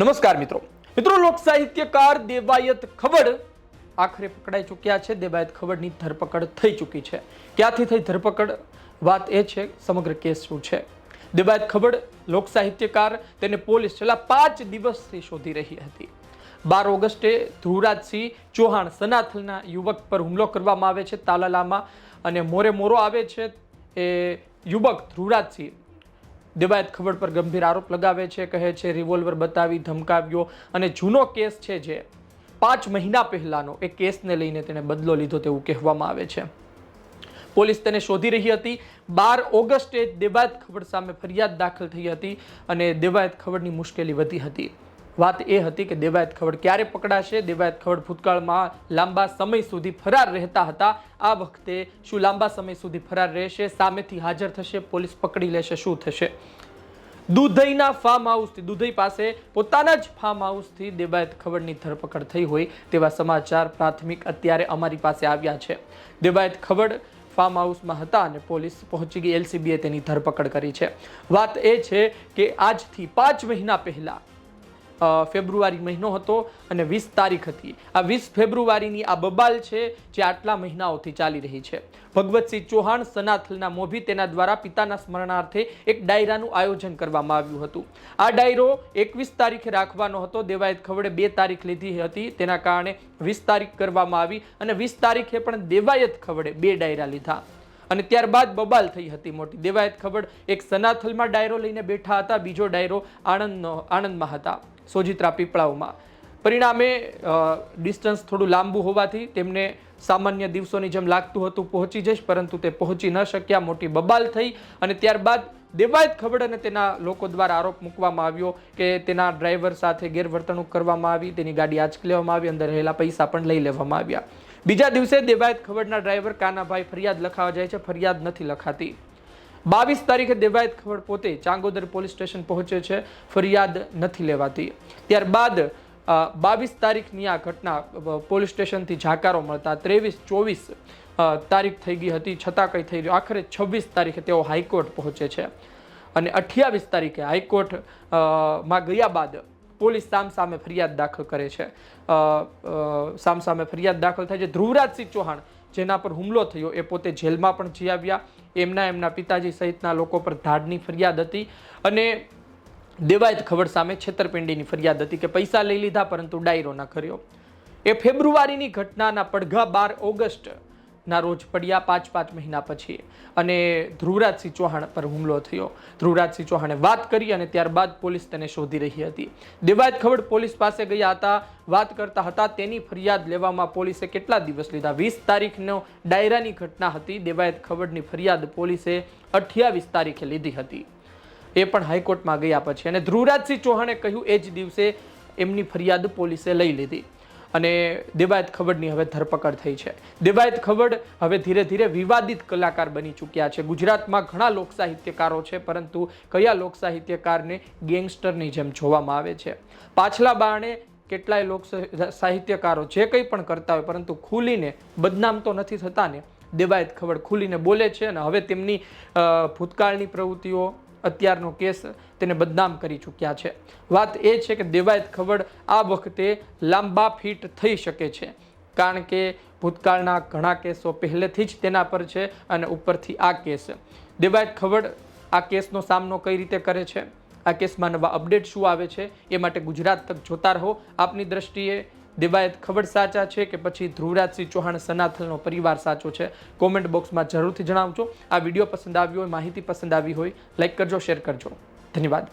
નમસ્કાર મિત્રો. મિત્રો, લોક સાહિત્યકાર દેવાયત ખબડ આખરે પકડાઈ ચૂક્યા છે. દેવાયત ખબડની ધરપકડ થઈ ચૂકી છે. ક્યાંથી થઈ ધરપકડ? વાત એ છે, સમગ્ર કેસ શું છે? દેવાયત ખબડ લોક સાહિત્યકાર તેને પોલીસ છેલ્લા પાંચ દિવસથી શોધી રહી હતી. બાર ઓગસ્ટે ધ્રુવરાજસિંહ ચૌહાણ સનાથલના યુવક પર હુમલો કરવામાં આવે છે તાલાલામાં અને મોરે મોરો આવે છે એ યુવક ધ્રુવરાજસિંહ દેવાયત ખબર પર ગંભીર આરોપ લગાવે છે, કહે છે, રિવોલ્વર બતાવી ધમકાવ્યો અને જૂનો કેસ છે જે પાંચ મહિના પહેલાનો, એ કેસને લઈને તેણે બદલો લીધો તેવું કહેવામાં આવે છે. પોલીસ તેને શોધી રહી હતી. બાર ઓગસ્ટે દેવાયત ખબર સામે ફરિયાદ દાખલ થઈ હતી અને દેવાયત ખબરની મુશ્કેલી વધી હતી. વાત એ હતી કે દેવાયત ખવડ ક્યારે પકડાશે? દેવાયત ખવડ ભૂતકાળમાં લાંબા સમય સુધી ફરાર રહેતા હતા. આ વખતે શું લાંબા સમય સુધી ફરાર રહેશે? સામેથી હાજર થશે, પોલીસ પકડી લેશે, શું થશે? દુધઈના ફાર્મ હાઉસથી દુધઈ પાસે પોતાના જ ફાર્મ હાઉસથી દેવાયત ખવડની ધરપકડ થઈ હોય તેવા સમાચાર પ્રાથમિક અત્યારે અમારી પાસે આવ્યા છે. દેવાયત ખવડ ફાર્મ હાઉસમાં હતા અને પોલીસ પહોંચી ગઈ. એલસીબીએ તેની ધરપકડ કરી છે. વાત એ છે કે આજથી પાંચ મહિના પહેલા ફેબ્રુઆરી મહિનો હતો અને વીસ તારીખ હતી. આ વીસ ફેબ્રુઆરીની આ બબાલ છે જે આટલા મહિનાઓથી ચાલી રહી છે. ભગવતસિંહ ચૌહાણ સનાથલના મોભી તેના દ્વારા પિતાના સ્મરણાર્થે એક ડાયરાનું આયોજન કરવામાં આવ્યું હતું. આ ડાયરો એકવીસ તારીખે રાખવાનો હતો. દેવાયત ખવડે બે તારીખ લીધી હતી. તેના કારણે વીસ તારીખ કરવામાં આવી અને વીસ તારીખે પણ દેવાયત ખવડે બે ડાયરા લીધા. અને ત્યારબાદ બબાલ થઈ હતી મોટી. દેવાયત ખબર, એક સનાથલમાં ડાયરો લઈને બેઠા હતા, બીજો ડાયરો આણંદનો આણંદમાં હતા, સોજિત્રા પીપળાઓમાં. પરિણામે ડિસ્ટન્સ થોડું લાંબુ હોવાથી તેમને સામાન્ય દિવસોની જેમ લાગતું હતું, પહોંચી જઈશ, પરંતુ તે પહોંચી ન શક્યા, મોટી બબાલ થઈ અને ત્યારબાદ દેવાયત ખબડ અને તેના લોકો દ્વારા આરોપ મૂકવામાં આવ્યો કે તેના ડ્રાઈવર સાથે ગેરવર્તણૂક કરવામાં આવી, તેની ગાડી આંચકી લેવામાં આવી, અંદર રહેલા પૈસા પણ લઈ લેવામાં આવ્યા. બીજા દિવસે દેવાયત ખબરના ડ્રાઈવર કાનાભાઈ ફરિયાદ લખાવા જાય છે. ફરિયાદ નથી લખાતી. બાવીસ તારીખે દેવાયત ખબર પોતે ચાંગોદર પોલીસ સ્ટેશન પહોંચે છે. ફરિયાદ નથી લેવાતી. ત્યારબાદ બાવીસ તારીખની આ ઘટના પોલીસ સ્ટેશનથી જાકારો મળતા ત્રેવીસ, ચોવીસ તારીખ થઈ ગઈ હતી. છતાં કંઈ થઈ રહ્યું. આખરે છવ્વીસ તારીખે તેઓ હાઈકોર્ટ પહોંચે છે. અને અઠ્યાવીસ તારીખે હાઈકોર્ટમાં ગયા બાદ પોલીસ સામ સામે ફરિયાદ દાખલ કરે છે. સામ સામે ફરિયાદ દાખલ થાય છે. ધ્રુવરાજસિંહ ચૌહાણ જેના પર હુમલો થયો એ પોતે જેલમાં પણ જઈ આવ્યા. એમના એમના પિતાજી સહિતના લોકો પર ધાડની ફરિયાદ હતી અને દેવાયત ખબર સામે છેતરપિંડીની ફરિયાદ હતી કે પૈસા લઈ લીધા પરંતુ ડાયરો ના કર્યો. એ ફેબ્રુઆરીની ઘટનાના પડઘા બાર ઓગસ્ટ ના રોજ પડ્યા પાંચ પાંચ મહિના પછી. અને ધ્રુવરાજસિંહ ચૌહાણ પર હુમલો થયો. ધ્રુવરાજસિંહ ચૌહાણે વાત કરી અને ત્યારબાદ પોલીસ તેને શોધી રહી હતી. દેવાયત ખબર પોલીસ પાસે ગયા હતા. વાત કરતા હતા, તેની ફરિયાદ લેવામાં પોલીસે કેટલા દિવસ લીધા? વીસ તારીખનો ડાયરાની ઘટના હતી. દેવાયત ખબરની ફરિયાદ પોલીસે અઠ્યાવીસ તારીખે લીધી હતી. એ પણ હાઈકોર્ટમાં ગયા પછી. અને ધ્રુવરાજસિંહ ચૌહાણે કહ્યું, એ જ દિવસે એમની ફરિયાદ પોલીસે લઈ લીધી. અને દેવાયત ખબડની હવે ધરપકડ થઈ છે. દેવાયત ખબડ હવે ધીરે ધીરે વિવાદિત કલાકાર બની ચૂક્યા છે. ગુજરાતમાં ઘણા લોકસાહિત્યકારો છે, પરંતુ કયા લોકસાહિત્યકારને ગેંગસ્ટરની જેમ જોવામાં આવે છે? પાછલા બારણે કેટલાય લોક સાહિત્યકારો જે કંઈ પણ કરતા હોય, પરંતુ ખુલીને બદનામ તો નથી થતા ને દેવાયત ખબડ ખુલીને બોલે છે અને હવે તેમની ભૂતકાળની પ્રવૃત્તિઓ અત્યારનો કેસ તેને બદનામ કરી ચૂક્યા છે. વાત એ છે કે દેવાયત ખબર આ વખતે લાંબા ફીટ થઈ શકે છે. કારણ કે ભૂતકાળના ઘણા કેસો પહેલેથી જ તેના પર છે અને ઉપરથી આ કેસ. દેવાયત ખબર આ કેસનો સામનો કઈ રીતે કરે છે? આ કેસમાં નવા અપડેટ શું આવે છે? એ માટે ગુજરાત તક જોતા રહો. આપની દ્રષ્ટિએ દેવાયત ખબર સાચા છે કે પછી ધ્રુવરાજસિંહ ચૌહાણ સનાથલનો પરિવાર સાચો છે? કોમેન્ટ બોક્સમાં જરૂરથી જણાવજો. આ વીડિયો પસંદ આવ્યો હોય, માહિતી પસંદ આવી હોય લાઈક કરજો શેર કરજો. ધન્યવાદ.